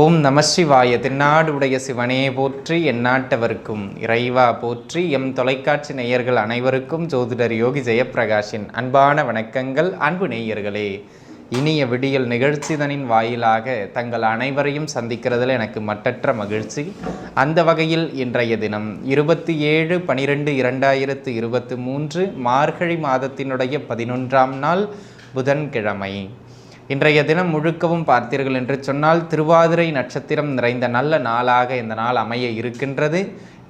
ஓம் நம சிவாய. தென்னாடுடைய சிவனே போற்றி எந்நாட்டவர்க்கும் இறைவா போற்றி. எம் தொலைக்காட்சி நேயர்கள் அனைவருக்கும் ஜோதிடர் யோகி ஜெயப்பிரகாஷின் அன்பான வணக்கங்கள். அன்பு நேயர்களே இனிய விடியல் நிகழ்ச்சிதனின் வாயிலாக தங்கள் அனைவரையும் சந்திக்கிறதுல எனக்கு மட்டற்ற மகிழ்ச்சி. அந்த வகையில் இன்றைய தினம் இருபத்தி ஏழு பனிரெண்டு இரண்டாயிரத்து இருபத்தி மூன்று மார்கழி மாதத்தினுடைய பதினொன்றாம் நாள் புதன்கிழமை. இன்றைய தினம் முழுக்கவும் பார்த்தீர்கள் என்று சொன்னால் திருவாதிரை நட்சத்திரம் நிறைந்த நல்ல நாளாக இந்த நாள் அமைய இருக்கின்றது.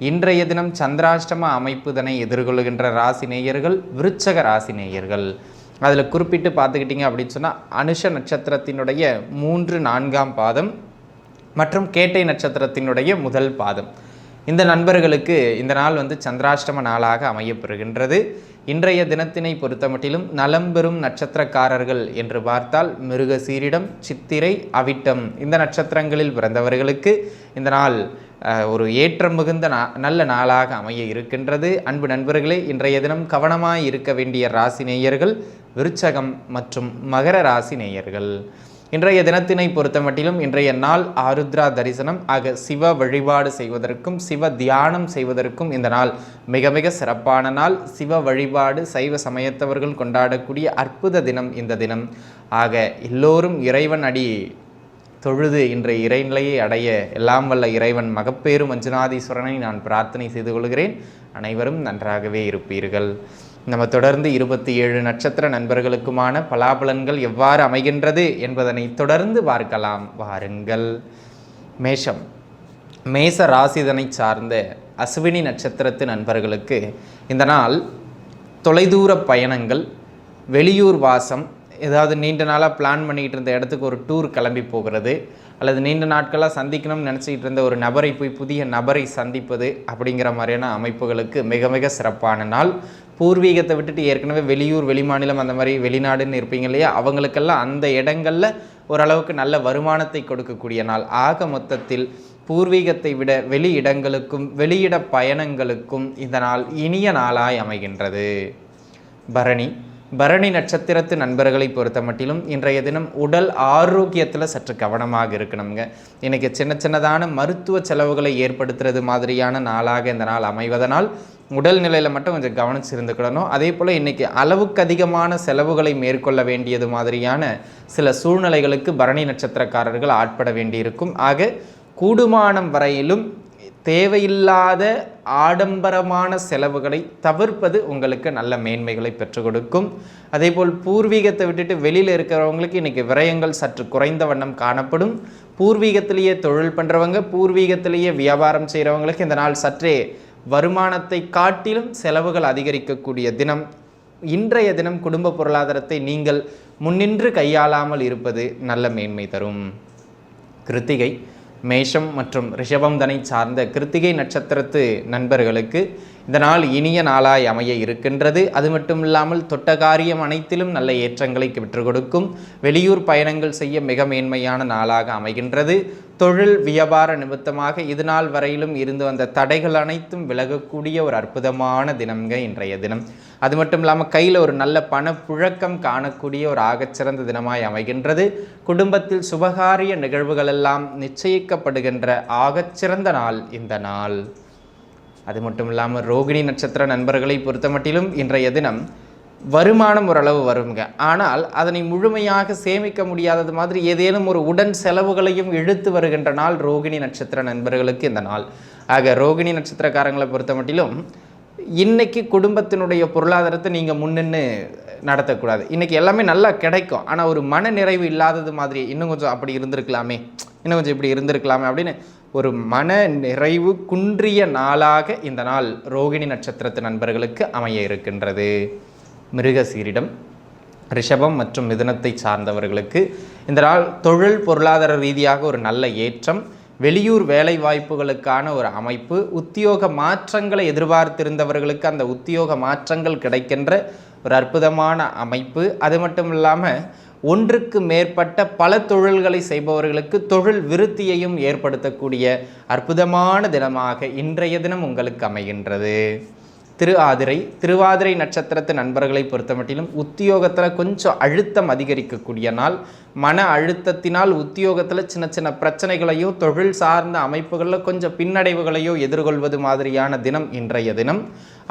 இன்றைய தினம் சந்திராஷ்டம அமைப்புதனை எதிர்கொள்கின்ற ராசி நேயர்கள் விருச்சக ராசி நேயர்கள். அதில் குறிப்பிட்டு பார்த்துக்கிட்டிங்க அப்படின்னு சொன்னால் அனுஷ நட்சத்திரத்தினுடைய மூன்று நான்காம் பாதம் மற்றும் கேட்டை நட்சத்திரத்தினுடைய முதல் பாதம். இந்த நண்பர்களுக்கு இந்த நாள் வந்து சந்திராஷ்டம நாளாக அமையப்பெறுகின்றது இன்றைய தினத்தினை பொறுத்தமட்டிலும் நலம் பெறும் நட்சத்திரக்காரர்கள் என்று பார்த்தால் மிருகசீரிடம் சித்திரை அவிட்டம் இந்த நட்சத்திரங்களில் பிறந்தவர்களுக்கு இந்த நாள் ஒரு ஏற்றம் மிகுந்த நா நல்ல நாளாக அமைய இருக்கின்றது. அன்பு நண்பர்களே இன்றைய தினம் கவனமாய் இருக்க வேண்டிய ராசி நேயர்கள் விருச்சகம் மற்றும் மகர ராசி நேயர்கள். இன்றைய தினத்தினை பொறுத்தமட்டிலும் இன்றைய நாள் ஆருத்ரா தரிசனம். ஆக சிவ வழிபாடு செய்வதற்கும் சிவ தியானம் செய்வதற்கும் இந்த நாள் மிக மிக சிறப்பான நாள். சிவ வழிபாடு சைவ சமயத்தவர்கள் கொண்டாடக்கூடிய அற்புத தினம் இந்த தினம். ஆக எல்லோரும் இறைவன் அடி தொழுது இன்றைய இறைநிலையை அடைய எல்லாம் வல்ல இறைவன் மகப்பேறு மஞ்சுநாதீஸ்வரனை நான் பிரார்த்தனை செய்து கொள்கிறேன். அனைவரும் நன்றாகவே இருப்பீர்கள். நம்ம தொடர்ந்து இருபத்தி ஏழு நட்சத்திர நண்பர்களுக்குமான பலாபலன்கள் எவ்வாறு அமைகின்றது என்பதனை தொடர்ந்து பார்க்கலாம். வாருங்கள். மேஷம். மேச ராசிதனை சார்ந்த அஸ்வினி நட்சத்திரத்து நண்பர்களுக்கு இந்த நாள் தொலைதூர பயணங்கள் வெளியூர் வாசம் ஏதாவது நீண்ட நாளாக பிளான் பண்ணிக்கிட்டு இருந்த இடத்துக்கு ஒரு டூர் கிளம்பி போகிறது அல்லது நீண்ட நாட்களாக சந்திக்கணும்னு நினச்சிக்கிட்டு இருந்த ஒரு நபரை போய் புதிய நபரை சந்திப்பது அப்படிங்கிற மாதிரியான அமைப்புகளுக்கு மிக மிக சிறப்பான நாள். பூர்வீகத்தை விட்டுட்டு ஏற்கனவே வெளியூர் வெளிமாநிலம் அந்த மாதிரி வெளிநாடுன்னு இருப்பீங்க இல்லையா? அவங்களுக்கெல்லாம் அந்த இடங்களில் ஓரளவுக்கு நல்ல வருமானத்தை கொடுக்கக்கூடிய நாள். ஆக மொத்தத்தில் பூர்வீகத்தை விட வெளி இடங்களுக்கும் வெளியிட பயணங்களுக்கும் இந்த நாள் இனிய நாளாய் அமைகின்றது. பரணி பரணி நட்சத்திரத்து நண்பர்களை பொறுத்த மட்டிலும் இன்றைய தினம் உடல் ஆரோக்கியத்தில் சற்று கவனமாக இருக்கணுங்க இன்றைக்கி சின்ன சின்னதான மருத்துவ செலவுகளை ஏற்படுத்துறது மாதிரியான நாளாக இந்த நாள் அமைவதனால் உடல் நிலையில் மட்டும் கொஞ்சம் கவனிச்சு இருந்துக்கிடணும் அதே போல் இன்றைக்கி அளவுக்கு அதிகமான செலவுகளை மேற்கொள்ள வேண்டியது மாதிரியான சில சூழ்நிலைகளுக்கு பரணி நட்சத்திரக்காரர்கள் ஆட்பட வேண்டியிருக்கும். ஆக கூடுமானம் வரையிலும் தேவையில்லாத ஆடம்பரமான செலவுகளை தவிர்ப்பது உங்களுக்கு நல்ல மேன்மைகளை பெற்றுக் கொடுக்கும். அதேபோல் பூர்வீகத்தை விட்டுட்டு வெளியில் இருக்கிறவங்களுக்கு இன்றைக்கி விரயங்கள் சற்று குறைந்த வண்ணம் காணப்படும். பூர்வீகத்திலேயே தொழில் பண்ணுறவங்க பூர்வீகத்திலேயே வியாபாரம் செய்கிறவங்களுக்கு இந்த நாள் சற்றே வருமானத்தை காட்டிலும் செலவுகள் அதிகரிக்கக்கூடிய தினம். இன்றைய தினம் குடும்ப பொருளாதாரத்தை நீங்கள் முன்னின்று கையாளாமல் இருப்பது நல்ல மேன்மை தரும். கிருத்திகை மேஷம் மற்றும் ரிஷபம் தனை சார்ந்த கிருத்திகை நட்சத்திரத்து நண்பர்களுக்கு இந்த நாள் இனிய நாளாய் அமைய இருக்கின்றது. அது மட்டும் இல்லாமல் தொட்ட காரியம் அனைத்திலும் நல்ல ஏற்றங்களை பெற்றுக் கொடுக்கும். வெளியூர் பயணங்கள் செய்ய மிக மேன்மையான நாளாக அமைகின்றது. தொழில் வியாபார நிமித்தமாக இது நாள் வரையிலும் இருந்து வந்த தடைகள் அனைத்தும் விலகக்கூடிய ஒரு அற்புதமான தினம்ங்க இன்றைய தினம். அது மட்டும் இல்லாமல் கையில் ஒரு நல்ல பணப்புழக்கம் காணக்கூடிய ஒரு ஆகச்சிறந்த தினமாய் அமைகின்றது. குடும்பத்தில் சுபகாரிய நிகழ்வுகளெல்லாம் நிச்சயிக்கப்படுகின்ற ஆகச்சிறந்த நாள் இந்த நாள். அது மட்டும் இல்லாமல் ரோகிணி நட்சத்திர நண்பர்களை பொறுத்தமட்டிலும் இன்றைய தினம் வருமானம் ஓரளவு வருங்க ஆனால் அதனை முழுமையாக சேமிக்க முடியாதது மாதிரி ஏதேனும் ஒரு உடன் செலவுகளையும் இழுத்து வருகின்ற நாள் ரோகிணி நட்சத்திர நண்பர்களுக்கு இந்த நாள். ஆக ரோகிணி நட்சத்திரக்காரங்களை பொறுத்தமட்டிலும் இன்னைக்கு குடும்பத்தினுடைய பொருளாதாரத்தை நீங்கள் முன்னின்று நடத்தக்கூடாது. இன்றைக்கி எல்லாமே நல்லா கிடைக்கும். ஆனால் ஒரு மன நிறைவு இல்லாதது மாதிரி இன்னும் கொஞ்சம் அப்படி இருந்திருக்கலாமே. இன்னும் கொஞ்சம் இப்படி இருந்திருக்கலாமே அப்படின்னு ஒரு மன நிறைவு குன்றிய நாளாக இந்த நாள் ரோகிணி நட்சத்திரத்து நண்பர்களுக்கு அமைய இருக்கின்றது. மிருகசீரிடம் ரிஷபம் மற்றும் மிதனத்தை சார்ந்தவர்களுக்கு இந்த நாள் தொழில் பொருளாதார ரீதியாக ஒரு நல்ல ஏற்றம் வெளியூர் வேலை வாய்ப்புகளுக்கான ஒரு அமைப்பு உத்தியோக மாற்றங்களை எதிர்பார்த்திருந்தவர்களுக்கு அந்த உத்தியோக மாற்றங்கள் கிடைக்கின்ற ஒரு அற்புதமான அமைப்பு. அது மட்டும் இல்லாமல் ஒன்றுக்கு மேற்பட்ட பல தொழில்களை செய்பவர்களுக்கு தொழில் விருத்தியையும் ஏற்படுத்தக்கூடிய அற்புதமான தினமாக இன்றைய தினம் உங்களுக்கு அமைகின்றது. திரு ஆதிரை திருவாதிரை நட்சத்திரத்து நண்பர்களை பொறுத்தமட்டிலும் உத்தியோகத்தில் கொஞ்சம் அழுத்தம் அதிகரிக்கக்கூடிய நாள். மன அழுத்தத்தினால் உத்தியோகத்தில் சின்ன சின்ன பிரச்சனைகளையோ தொழில் சார்ந்த அமைப்புகளில் கொஞ்சம் பின்னடைவுகளையோ எதிர்கொள்வது மாதிரியான தினம் இன்றைய தினம்.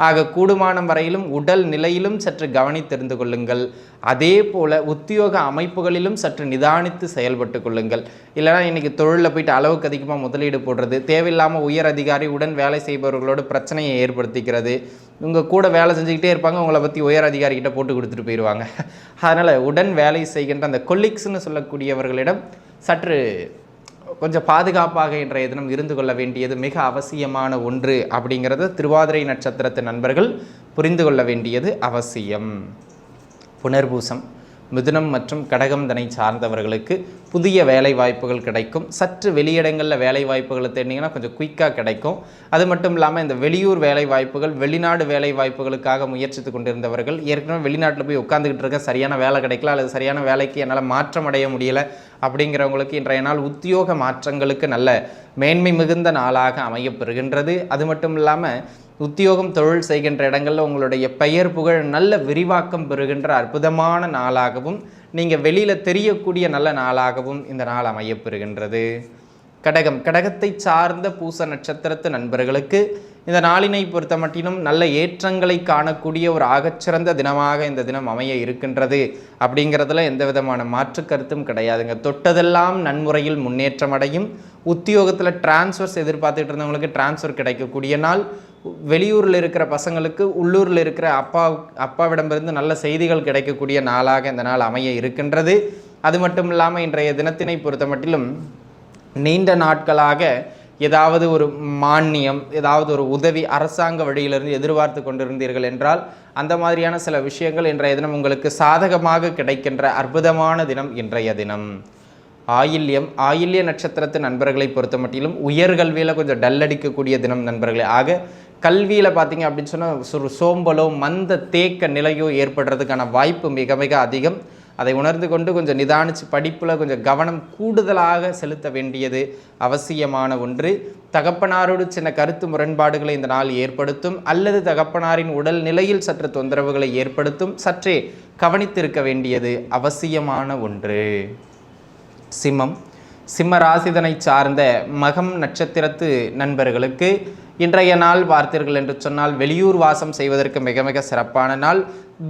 ஆக கூடுமானம் வரையிலும் உடல் நிலையிலும் சற்று கவனித்திருந்து கொள்ளுங்கள். அதே போல உத்தியோக அமைப்புகளிலும் சற்று நிதானித்து செயல்பட்டு கொள்ளுங்கள். இல்லைனா இன்னைக்கு தொழிலில் போயிட்டு அளவுக்கு அதிகமாக முதலீடு போடுறது தேவையில்லாமல் உயர் அதிகாரி உடன் வேலை செய்பவர்களோடு பிரச்சனையை ஏற்படுத்திக்கிறது. உங்கள் கூட வேலை செஞ்சுக்கிட்டே இருப்பாங்க உங்களை பற்றி உயர் அதிகாரிகிட்ட போட்டு கொடுத்துட்டு போயிடுவாங்க அதனால் உடன் வேலை செய்கின்ற அந்த கொலிக்ஸ்னு சொல்லக்கூடியவர்களிடம் சற்று கொஞ்சம் பாதுகாப்பாக இன்றைய தினம் இருந்து கொள்ள வேண்டியது மிக அவசியமான ஒன்று அப்படிங்கிறத திருவாதிரை நட்சத்திரத்து நண்பர்கள் புரிந்து கொள்ள வேண்டியது அவசியம். புனர்பூசம். மிதுனம் மற்றும் கடகம் தனை சார்ந்தவர்களுக்கு புதிய வேலை வாய்ப்புகள் கிடைக்கும். சற்று வெளியிடங்களில் வேலை வாய்ப்புகளை தேடினீங்கன்னா கொஞ்சம் குயிக்காக கிடைக்கும். அது மட்டும் இல்லாமல் இந்த வெளியூர் வேலை வாய்ப்புகள் வெளிநாடு வேலை வாய்ப்புகளுக்காக முயற்சித்து கொண்டிருந்தவர்கள் ஏற்கனவே வெளிநாட்டில் போய் உட்காந்துக்கிட்டு இருக்க சரியான வேலை கிடைக்கல அல்லது சரியான வேலைக்கு என்னால் மாற்றம் அடைய முடியலை அப்படிங்கிறவங்களுக்கு இன்றைய நாள் உத்தியோக மாற்றங்களுக்கு நல்ல மேன்மை மிகுந்த நாளாக அமையப்பெறுகின்றது அது மட்டும் இல்லாமல் உத்தியோகம் தொழில் செய்கின்ற இடங்களில் உங்களுடைய பெயர் புகழ் நல்ல விரிவாக்கம் பெறுகின்ற அற்புதமான நாளாகவும் நீங்கள் வெளியில் தெரியக்கூடிய நல்ல நாளாகவும் இந்த நாள் அமையப்பெறுகின்றது. கடகம். கடகத்தை சார்ந்த பூச நட்சத்திரத்து நண்பர்களுக்கு இந்த நாளினை பொறுத்த மட்டிலும் நல்ல ஏற்றங்களை காணக்கூடிய ஒரு ஆகச்சிறந்த தினமாக இந்த தினம் அமைய இருக்கின்றது. அப்படிங்கிறதுல எந்த விதமான மாற்று கருத்தும் கிடையாதுங்க. தொட்டதெல்லாம் நன்முறையில் முன்னேற்றம் அடையும் உத்தியோகத்தில் டிரான்ஸ்ஃபர்ஸ் எதிர்பார்த்துட்டு இருந்தவங்களுக்கு டிரான்ஸ்ஃபர் கிடைக்கக்கூடிய நாள். வெளியூரில் இருக்கிற பசங்களுக்கு உள்ளூரில் இருக்கிற அப்பா அப்பாவிடமிருந்து நல்ல செய்திகள் கிடைக்கக்கூடிய நாளாக இந்த நாள் அமைய இருக்கின்றது. அது மட்டும் இல்லாமல் இன்றைய தினத்தினை பொறுத்த மட்டிலும் நீண்ட நாட்களாக ஏதாவது ஒரு மானியம் ஏதாவது ஒரு உதவி அரசாங்க வழியிலிருந்து எதிர்பார்த்து கொண்டிருந்தீர்கள் என்றால் அந்த மாதிரியான சில விஷயங்கள் இன்றைய தினம் உங்களுக்கு சாதகமாக கிடைக்கின்ற அற்புதமான தினம் இன்றைய தினம். ஆயில்யம் ஆயில்ய நட்சத்திரத்து நண்பர்களை பொறுத்த மட்டிலும் உயர்கல்வியில் கொஞ்சம் டல் அடிக்கக்கூடிய தினம் நண்பர்களே. ஆக கல்வியில் பார்த்தீங்க அப்படின்னு சொன்னால் ஒரு சோம்பலோ மந்த தேக்க நிலையோ ஏற்படுறதுக்கான வாய்ப்பு மிக மிக அதிகம். அதை உணர்ந்து கொண்டு கொஞ்சம் நிதானித்து படிப்பில் கொஞ்சம் கவனம் கூடுதலாக செலுத்த வேண்டியது அவசியமான ஒன்று. தகப்பனாரோடு சின்ன கருத்து முரண்பாடுகளை இந்த நாள் ஏற்படுத்தும். அல்லது தகப்பனாரின் உடல் நிலையில் சற்று தொந்தரவுகளை ஏற்படுத்தும். சற்றே கவனித்திருக்க வேண்டியது அவசியமான ஒன்று. சிம்மம். சிம்ம ராசிதனை சார்ந்த மகம் நட்சத்திரத்து நண்பர்களுக்கு இன்றைய நாள் பார்த்தீர்கள் என்று சொன்னால் வெளியூர் வாசம் செய்வதற்கு மிக மிக சிறப்பான நாள்.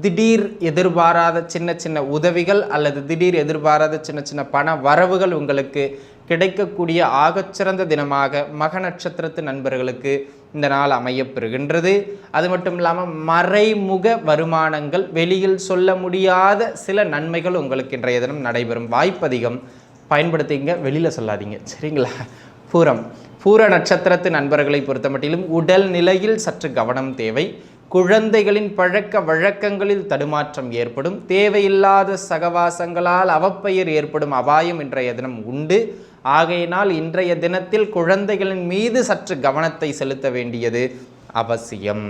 திடீர் எதிர்பாராத சின்ன சின்ன உதவிகள் அல்லது திடீர் எதிர்பாராத சின்ன சின்ன பண வரவுகள் உங்களுக்கு கிடைக்கக்கூடிய ஆகச்சிறந்த தினமாக மக நட்சத்திரத்து நண்பர்களுக்கு இந்த நாள் அமையப்பெறுகின்றது அது மட்டும் இல்லாமல் மறைமுக வருமானங்கள் வெளியில் சொல்ல முடியாத சில நன்மைகள் உங்களுக்கு இன்றைய தினம் நடைபெறும் வாய்ப்பதிகம். பயன்படுத்திங்க வெளியில் சொல்லாதீங்க. சரிங்களா? பூரம். பூர நட்சத்திரத்து நண்பர்களை பொறுத்தமட்டிலும் உடல் நிலையில் சற்று கவனம் தேவை. குழந்தைகளின் பழக்க வழக்கங்களில் தடுமாற்றம் ஏற்படும். தேவையில்லாத சகவாசங்களால் அவப்பெயர் ஏற்படும் அபாயம் இன்றைய தினம் உண்டு. ஆகையினால் இன்றைய தினத்தில் குழந்தைகளின் மீது சற்று கவனத்தை செலுத்த வேண்டியது அவசியம்.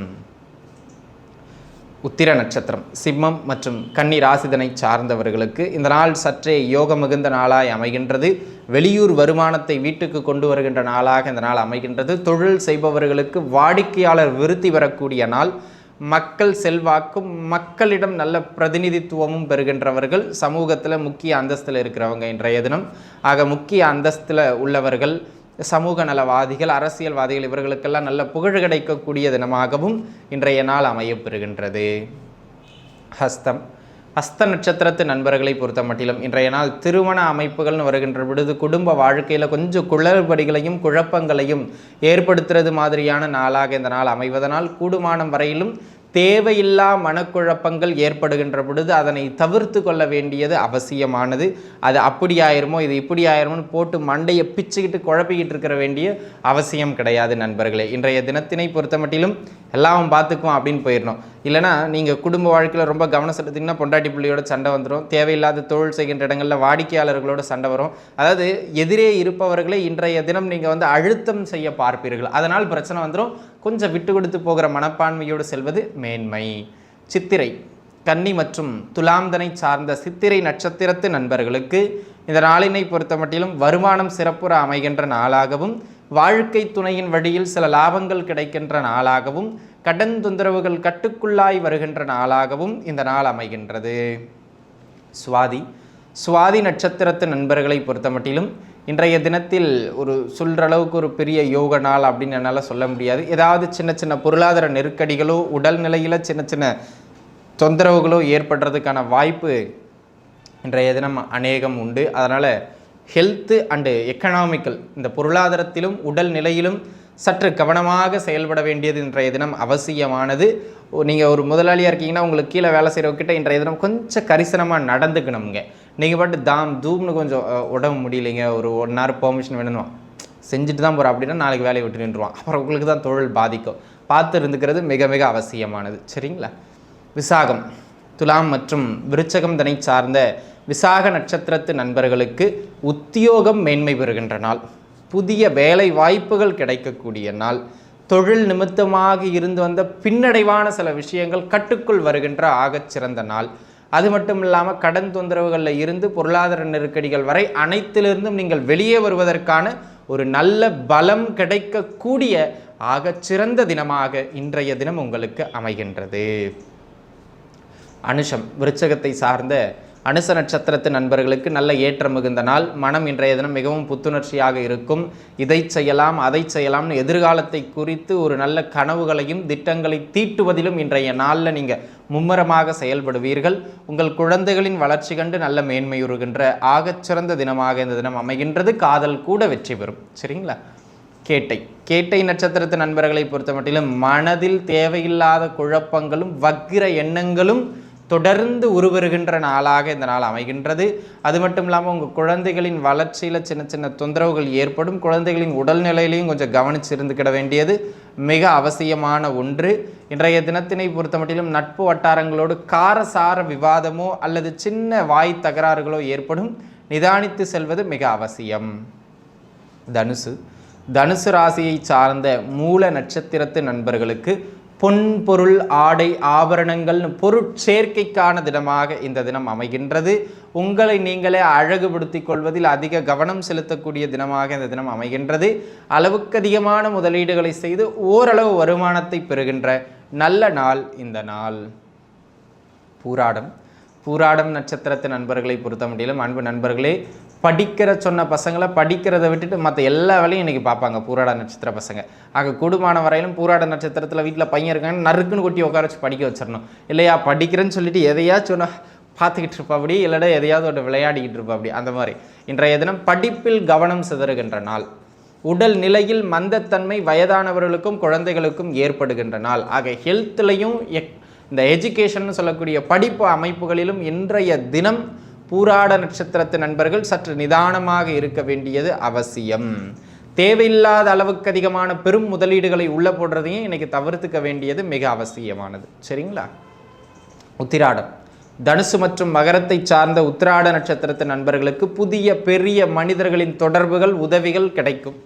உத்திர நட்சத்திரம் சிம்மம் மற்றும் கன்னி ராசிதனை சார்ந்தவர்களுக்கு இந்த நாள் சற்றே யோக மிகுந்த நாளாய் அமைகின்றது. வெளியூர் வருமானத்தை வீட்டுக்கு கொண்டு வருகின்ற நாளாக இந்த நாள் அமைகின்றது. தொழில் செய்பவர்களுக்கு வாடிக்கையாளர் விருத்தி வரக்கூடிய நாள். மக்கள் செல்வாக்கும் மக்களிடம் நல்ல பிரதிநிதித்துவமும் பெறுகின்றவர்கள். சமூகத்தில் முக்கிய அந்தஸ்தில் இருக்கிறவங்க இன்றைய தினம். ஆக முக்கிய அந்தஸ்தில் உள்ளவர்கள். சமூக நலவாதிகள் அரசியல்வாதிகள் இவர்களுக்கெல்லாம் நல்ல புகழ் கிடைக்கக்கூடிய தினமாகவும் இன்றைய நாள் அமையப்பெறுகின்றது. ஹஸ்தம். ஹஸ்த நட்சத்திரத்து நண்பர்களை பொறுத்த மட்டிலும் இன்றைய நாள் திருமண அமைப்புகள்னு வருகின்ற பொழுது குடும்ப வாழ்க்கையில் கொஞ்சம் குளறுபடிகளையும் குழப்பங்களையும் ஏற்படுத்துறது மாதிரியான நாளாக இந்த நாள் அமைவதனால் கூடுமானம் வரையிலும் தேவையில்லா மனக்குழப்பங்கள் ஏற்படுகின்ற பொழுது அதனை தவிர்த்து கொள்ள வேண்டியது அவசியமானது. அது அப்படி ஆயிருமோ இது இப்படி ஆயிருமோன்னு போட்டு மண்டையை பிச்சுக்கிட்டு குழப்பிக்கிட்டு இருக்கிற வேண்டிய அவசியம் கிடையாது நண்பர்களே. இன்றைய தினத்தினை பொறுத்த மட்டிலும் எல்லாம் பார்த்துக்குவோம் அப்படின்னு போயிடணும். இல்லைனா நீங்கள் குடும்ப வாழ்க்கையில் ரொம்ப கவனம் செலுத்திங்கன்னா பொண்டாட்டி பிள்ளையோட சண்டை வந்துடும் தேவையில்லாத தொழில் செய்கின்ற இடங்களில் வாடிக்கையாளர்களோட சண்டை வரும். அதாவது எதிரே இருப்பவர்களை இன்றைய தினம் நீங்கள் வந்து அழுத்தம் செய்ய பார்ப்பீர்கள். அதனால் பிரச்சனை வந்துடும் கொஞ்சம் விட்டு கொடுத்து போகிற மனப்பான்மையோடு செல்வது மேன்மை. சித்திரை. கன்னி மற்றும் துலாம்தனை சார்ந்த சித்திரை நட்சத்திரத்து நண்பர்களுக்கு இந்த நாளினை பொறுத்த மட்டிலும் வருமானம் சிறப்புற அமைகின்ற நாளாகவும் வாழ்க்கை துணையின் வழியில் சில லாபங்கள் கிடைக்கின்ற நாளாகவும் கடன் தொந்தரவுகள் கட்டுக்குள்ளாய் வருகின்ற நாளாகவும் இந்த நாள் அமைகின்றது. சுவாதி. சுவாதி நட்சத்திரத்து நண்பர்களை பொறுத்தமட்டிலும் இன்றைய தினத்தில் ஒரு சொல்கிற அளவுக்கு ஒரு பெரிய யோக நாள் அப்படின்னு என்னால் சொல்ல முடியாது. ஏதாவது சின்ன சின்ன பொருளாதார நெருக்கடிகளோ உடல் நிலையில் சின்ன சின்ன தொந்தரவுகளோ ஏற்படுறதுக்கான வாய்ப்பு இன்றைய தினம் அநேகம் உண்டு. அதனால் ஹெல்த்து அண்டு எக்கனாமிக்கல் இந்த பொருளாதாரத்திலும் உடல் நிலையிலும் சற்று கவனமாக செயல்பட வேண்டியது இன்றைய தினம் அவசியமானது. நீங்கள் ஒரு முதலாளியாக இருக்கீங்கன்னா உங்களுக்கு கீழே வேலை செய்கிறவங்கிட்ட இன்றைய தினம் கொஞ்சம் கரிசனமாக நடந்துக்கணுங்க நீங்கள் பாட்டு தாம் தூம்னு கொஞ்சம் உடம்பு முடியலைங்க. ஒரு ஒன் ஹவர் பெர்மிஷன் வேணும்னு செஞ்சுட்டு தான் போகிறோம் அப்படின்னா நாளைக்கு வேலையை விட்டு நின்றுவான் அப்புறம் உங்களுக்கு தான் தொழில் பாதிக்கும். பார்த்து இருந்துக்கிறது மிக மிக அவசியமானது. சரிங்களா? விசாகம். துலாம் மற்றும் விருச்சகம் தனை சார்ந்த விசாக நட்சத்திரத்து நண்பர்களுக்கு உத்தியோகம் மேன்மை பெறுகின்ற நாள். புதிய வேலை வாய்ப்புகள் கிடைக்கக்கூடிய நாள். தொழில் நிமித்தமாக இருந்து வந்த பின்னடைவான சில விஷயங்கள் கட்டுக்குள் வருகின்ற ஆகச் சிறந்த நாள். அது மட்டும் இல்லாமல் கடன் தொந்தரவுகளில் இருந்து பொருளாதார நெருக்கடிகள் வரை அனைத்திலிருந்தும் நீங்கள் வெளியே வருவதற்கான ஒரு நல்ல பலம் கிடைக்கக்கூடிய ஆகச் சிறந்த தினமாக இன்றைய தினம் உங்களுக்கு அமைகின்றது. அனுஷம் விருச்சகத்தை சார்ந்த அனுச நட்சத்திரத்து நண்பர்களுக்கு நல்ல ஏற்றம் மிகுந்த நாள். மனம் இன்றைய தினம் மிகவும் புத்துணர்ச்சியாக இருக்கும். இதை செய்யலாம் அதை செய்யலாம்னு எதிர்காலத்தை குறித்து ஒரு நல்ல கனவுகளையும் திட்டங்களை தீட்டுவதிலும் இன்றைய நாளில் நீங்கள் மும்முரமாக செயல்படுவீர்கள். உங்கள் குழந்தைகளின் வளர்ச்சி கண்டு நல்ல மேன்மையுறுகின்ற ஆகச்சிறந்த தினமாக இந்த தினம் அமைகின்றது. காதல் கூட வெற்றி பெறும். சரிங்களா? கேட்டை. கேட்டை நட்சத்திரத்து நண்பர்களை பொறுத்தமட்டிலும் மனதில் தேவையில்லாத குழப்பங்களும் வக்கிர எண்ணங்களும் தொடர்ந்து உருவருகின்ற நாளாக இந்த நாள் அமைகின்றது. அது மட்டும் இல்லாமல் உங்கள் குழந்தைகளின் வளர்ச்சியில் சின்ன சின்ன தொந்தரவுகள் ஏற்படும். குழந்தைகளின் உடல்நிலையிலையும் கொஞ்சம் கவனித்து இருந்துக்கிட வேண்டியது மிக அவசியமான ஒன்று. இன்றைய தினத்தினை பொறுத்தமட்டிலும் நட்பு வட்டாரங்களோடு காரசார விவாதமோ அல்லது சின்ன வாய் தகராறுகளோ ஏற்படும். நிதானித்து செல்வது மிக அவசியம். தனுசு. தனுசு ராசியை சார்ந்த மூல நட்சத்திரத்து நண்பர்களுக்கு பொன் பொருள் ஆடை ஆபரணங்கள் பொருட்சேர்க்கைக்கான தினமாக இந்த தினம் அமைகின்றது. உங்களை நீங்களே அழகுபடுத்திக் கொள்வதில் அதிக கவனம் செலுத்தக்கூடிய தினமாக இந்த தினம் அமைகின்றது. அளவுக்கு அதிகமான முதலீடுகளை செய்து ஓரளவு வருமானத்தை பெறுகின்ற நல்ல நாள் இந்த நாள். பூராடம். பூராடம் நட்சத்திரத்தின் நண்பர்களை பொறுத்த முடியலும் அன்பு நண்பர்களே படிக்கிற சொன்ன பசங்களை படிக்கிறத விட்டுட்டு மற்ற எல்லா வேலையும் இன்றைக்கி பார்ப்பாங்க. பூராட நட்சத்திர பசங்க. ஆக கூடுமான வரையிலும் பூராட நட்சத்திரத்தில் வீட்டில் பையன் இருக்காங்க நறுக்குன்னு கொட்டி உட்கார வச்சு படிக்க வச்சிடணும். இல்லையா? படிக்கிறேன்னு சொல்லிட்டு எதையாச்சும் ஒன்று பார்த்துக்கிட்டு இருப்பா அப்படி இல்லைடா எதையாவது ஒன்று விளையாடிக்கிட்டு இருப்பா அப்படி. அந்த மாதிரி. இன்றைய தினம் படிப்பில் கவனம் சிதறுகின்ற நாள். உடல் நிலையில் மந்தத்தன்மை வயதானவர்களுக்கும் குழந்தைகளுக்கும் ஏற்படுகின்ற நாள். ஆக ஹெல்த்லையும் இந்த எஜுகேஷன் சொல்லக்கூடிய படிப்பு அமைப்புகளிலும் இன்றைய தினம் பூராட நட்சத்திரத்து நண்பர்கள் சற்று நிதானமாக இருக்க வேண்டியது அவசியம். தேவையில்லாத அளவுக்கு அதிகமான பெரும் முதலீடுகளை உள்ள போடுறதையும் இன்னைக்கு தவிர்த்துக்க வேண்டியது மிக அவசியமானது. சரிங்களா? உத்திராடம். தனுசு மற்றும் மகரத்தை சார்ந்த உத்திராட நட்சத்திரத்து நண்பர்களுக்கு புதிய பெரிய மனிதர்களின் தொடர்புகள் உதவிகள் கிடைக்கும்.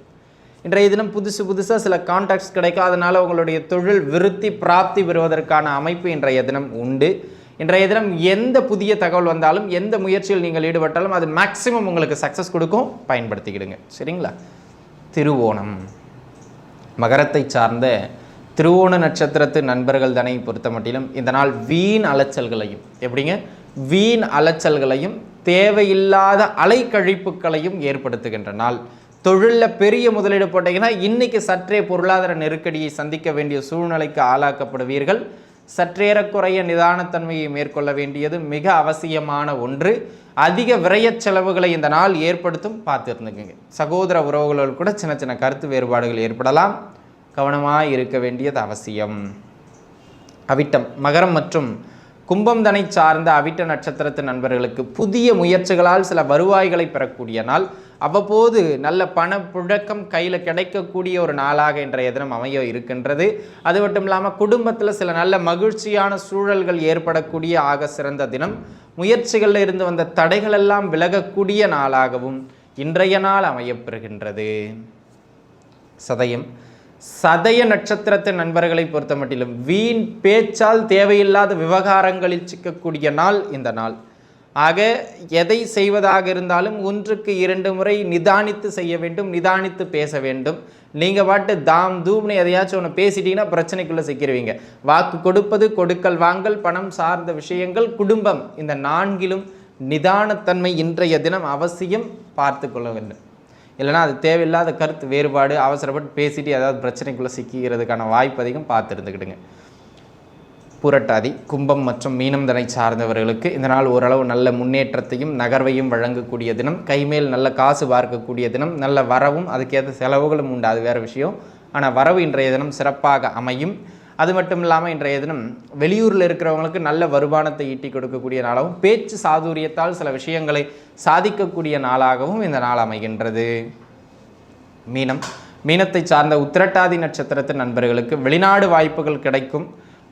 இன்றைய தினம் புதுசு புதுசாக சில கான்டாக்ட்ஸ் கிடைக்கும் அதனால் உங்களுடைய தொழில் விருத்தி பிராப்தி பெறுவதற்கான அமைப்பு இன்றைய தினம் உண்டு. இன்றைய தினம் எந்த புதிய தகவல் வந்தாலும் எந்த முயற்சியில் நீங்கள் ஈடுபட்டாலும் அது மேக்ஸிமம் உங்களுக்கு சக்ஸஸ் கொடுக்கும். பயன்படுத்திக்கிடுங்க. சரிங்களா? திருவோணம். மகரத்தை சார்ந்த திருவோண நட்சத்திரத்து நண்பர்கள் தானே பொறுத்த மட்டிலும் இந்த நாள் வீண் அலைச்சல்களையும் எப்படிங்க? வீண் அலைச்சல்களையும் தேவையில்லாத அலைக்கழிப்புகளையும் ஏற்படுத்துகின்ற நாள். தொழிலில் பெரிய முதலீடு போட்டீங்கன்னா இன்றைக்கி சற்றே பொருளாதார நெருக்கடியை சந்திக்க வேண்டிய சூழ்நிலைக்கு ஆளாக்கப்படுவீர்கள். சற்றேறக்குறைய நிதானத்தன்மையை மேற்கொள்ள வேண்டியது மிக அவசியமான ஒன்று. அதிக விரயச் செலவுகளை இந்த நாள் ஏற்படுத்தும் பார்த்துருந்துக்குங்க. சகோதர உறவுகளோடு கூட சின்ன சின்ன கருத்து வேறுபாடுகள் ஏற்படலாம். கவனமாக இருக்க வேண்டியது அவசியம். அவிட்டம் மகரம் மற்றும் கும்பம் தனை சார்ந்த அவிட்ட நட்சத்திரத்து நண்பர்களுக்கு புதிய முயற்சிகளால் சில வருவாய்களை பெறக்கூடிய நாள். அவ்வப்போது நல்ல பண புழக்கம் கையில் கிடைக்கக்கூடிய ஒரு நாளாக இன்றைய தினம் அமைய இருக்கின்றது. அது மட்டும் இல்லாமல் குடும்பத்தில் சில நல்ல மகிழ்ச்சியான சூழல்கள் ஏற்படக்கூடிய ஆக சிறந்த தினம். முயற்சிகளில் இருந்து வந்த தடைகள் எல்லாம் விலகக்கூடிய நாளாகவும் இன்றைய நாள் அமையப்பெறுகின்றது சதயம். சதய நட்சத்திரத்தின் நண்பர்களை பொறுத்த மட்டிலும் வீண் பேச்சால் தேவையில்லாத விவகாரங்களில் சிக்கக்கூடிய நாள் இந்த நாள். ஆக எதை செய்வதாக இருந்தாலும் ஒன்றுக்கு இரண்டு முறை நிதானித்து செய்ய வேண்டும் நிதானித்து பேச வேண்டும். நீங்கள் பாட்டு தாம் தூம்னு எதையாச்சும் ஒன்று பேசிட்டீங்கன்னா பிரச்சனைக்குள்ளே சிக்கிடுவீங்க வாக்கு கொடுப்பது கொடுக்கல் வாங்கல் பணம் சார்ந்த விஷயங்கள் குடும்பம். இந்த நான்கிலும் நிதானத்தன்மை இன்றைய தினம் அவசியம் பார்த்து கொள்ள வேண்டும். இல்லைனா அது தேவையில்லாத கருத்து வேறுபாடு அவசரப்பட்டு பேசிட்டு ஏதாவது பிரச்சனைக்குள்ளே சிக்கிக்கிறதுக்கான வாய்ப்பு அதிகம் பார்த்து இருந்துக்கிடுங்க புரட்டாதி கும்பம் மற்றும் மீனம் தனை சார்ந்தவர்களுக்கு இந்த நாள் ஓரளவு நல்ல முன்னேற்றத்தையும் நகர்வையும் வழங்கக்கூடிய தினம் கைமேல் நல்ல காசு பார்க்கக்கூடிய தினம் நல்ல வரவும் அதுக்கேற்ற செலவுகளும் உண்டு அது வேறு விஷயம். ஆனால் வரவு இன்றைய தினம் சிறப்பாக அமையும். அது மட்டும் இல்லாமல் இன்றைய தினம் வெளியூரில் இருக்கிறவங்களுக்கு நல்ல வருமானத்தை ஈட்டி கொடுக்கக்கூடிய நாளாகவும் பேச்சு சாதுரியத்தால் சில விஷயங்களை சாதிக்கக்கூடிய நாளாகவும் இந்த நாள் அமைகின்றது. மீனம் மீனத்தை சார்ந்த உத்திரட்டாதி நட்சத்திரத்தின் நண்பர்களுக்கு வெளிநாடு வாய்ப்புகள் கிடைக்கும்.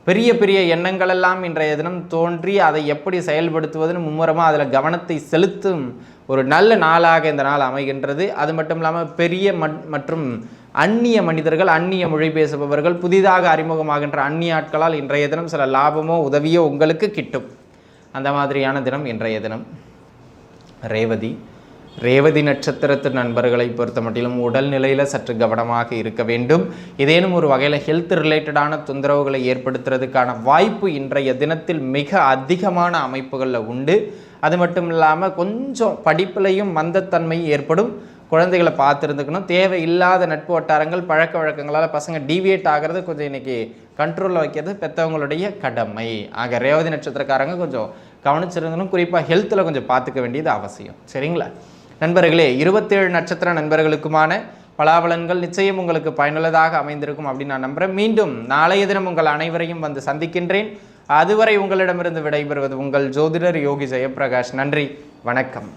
பெரிய பெரிய எண்ணங்கள் எல்லாம் இன்றைய தினம் தோன்றி அதை எப்படி செயல்படுத்துவதுன்னு மும்முரமாக அதில் கவனத்தை செலுத்தும் ஒரு நல்ல நாளாக இந்த நாள் அமைகின்றது. அது மட்டும் இல்லாமல் பெரிய மற்றும் அந்நிய மனிதர்கள் அந்நிய மொழி பேசுபவர்கள் புதிதாக அறிமுகமாகின்ற அந்நிய ஆட்களால் இன்றைய தினம் சில லாபமோ உதவியோ உங்களுக்கு கிட்டும். அந்த மாதிரியான தினம் இன்றைய தினம். ரேவதி ரேவதி நட்சத்திரத்து நண்பர்களை பொறுத்த மட்டிலும் உடல்நிலையில் சற்று கவனமாக இருக்க வேண்டும். ஏதேனும் ஒரு வகையில் ஹெல்த் ரிலேட்டடான தொந்தரவுகளை ஏற்படுத்துறதுக்கான வாய்ப்பு இன்றைய தினத்தில் மிக அதிகமான அமைப்புகளில் உண்டு. அது மட்டும் இல்லாமல் கொஞ்சம் படிப்பிலையும் மந்தத்தன்மை ஏற்படும். குழந்தைகளை பார்த்துருந்துக்கணும். தேவையில்லாத நட்பு வட்டாரங்கள் பழக்க வழக்கங்களால் பசங்க டிவியேட் ஆகிறது கொஞ்சம் இன்றைக்கி கண்ட்ரோலில் வைக்கிறது பெற்றவங்களுடைய கடமை. ஆக ரேவதி நட்சத்திரக்காரங்க கொஞ்சம் கவனிச்சிருந்தனும் குறிப்பாக ஹெல்த்தில் கொஞ்சம் பார்த்துக்க வேண்டியது அவசியம். சரிங்களா? நண்பர்களே இருபத்தேழு நட்சத்திர நண்பர்களுக்குமான பலாபலன்கள் நிச்சயம் உங்களுக்கு பயனுள்ளதாக அமைந்திருக்கும் அப்படின்னு நான் நம்புகிறேன் மீண்டும் நாளைய தினம் உங்கள் அனைவரையும் வந்து சந்திக்கின்றேன். அதுவரை உங்களிடமிருந்து விடைபெறுவது உங்கள் ஜோதிடர் யோகி ஜெயபிரகாஷ் நன்றி வணக்கம்.